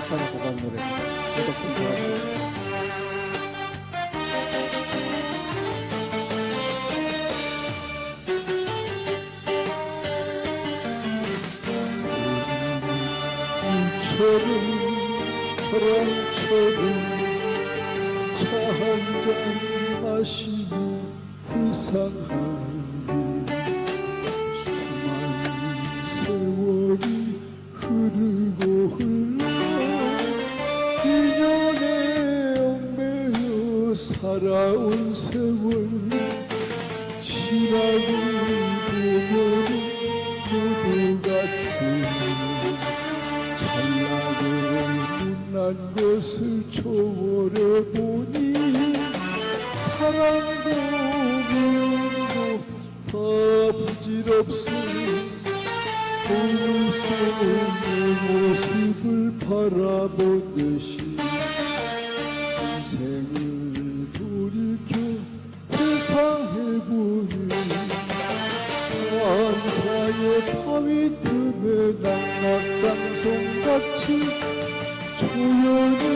사랑을 보관 노래입니다. 참 좋아합니다. 처럼 사랑처럼 차한 잔 마시고 회상하 살아온 세월 지나고 보면 모두가 추워 잘나고 못난 것을 초월해 보니 사랑도 미움도 다 부질없어 거울 속내 모습을 바라보듯이 사의 바위 틈에 낙낙 장송같이 조용히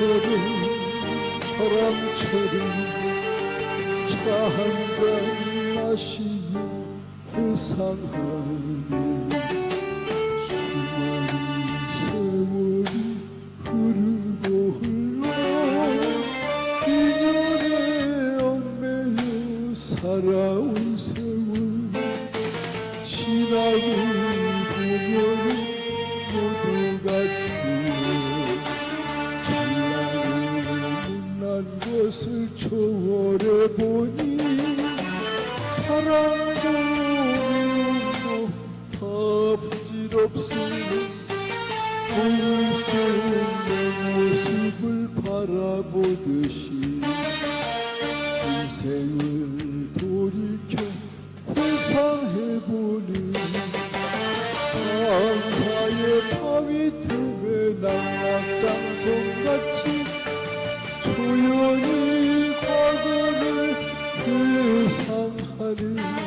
물처럼 사람처럼 차한잔 마시며 회상하니 수많은 세월이 흐르고 흘러 인연에 얽매여 살아온 것을 초월해 보니 사랑도 다 부질없으니 거울 속내 모습을 바라보듯이 인생을 돌이켜 회상해보니 산사의 바위 틈에 낙낙장성같이 조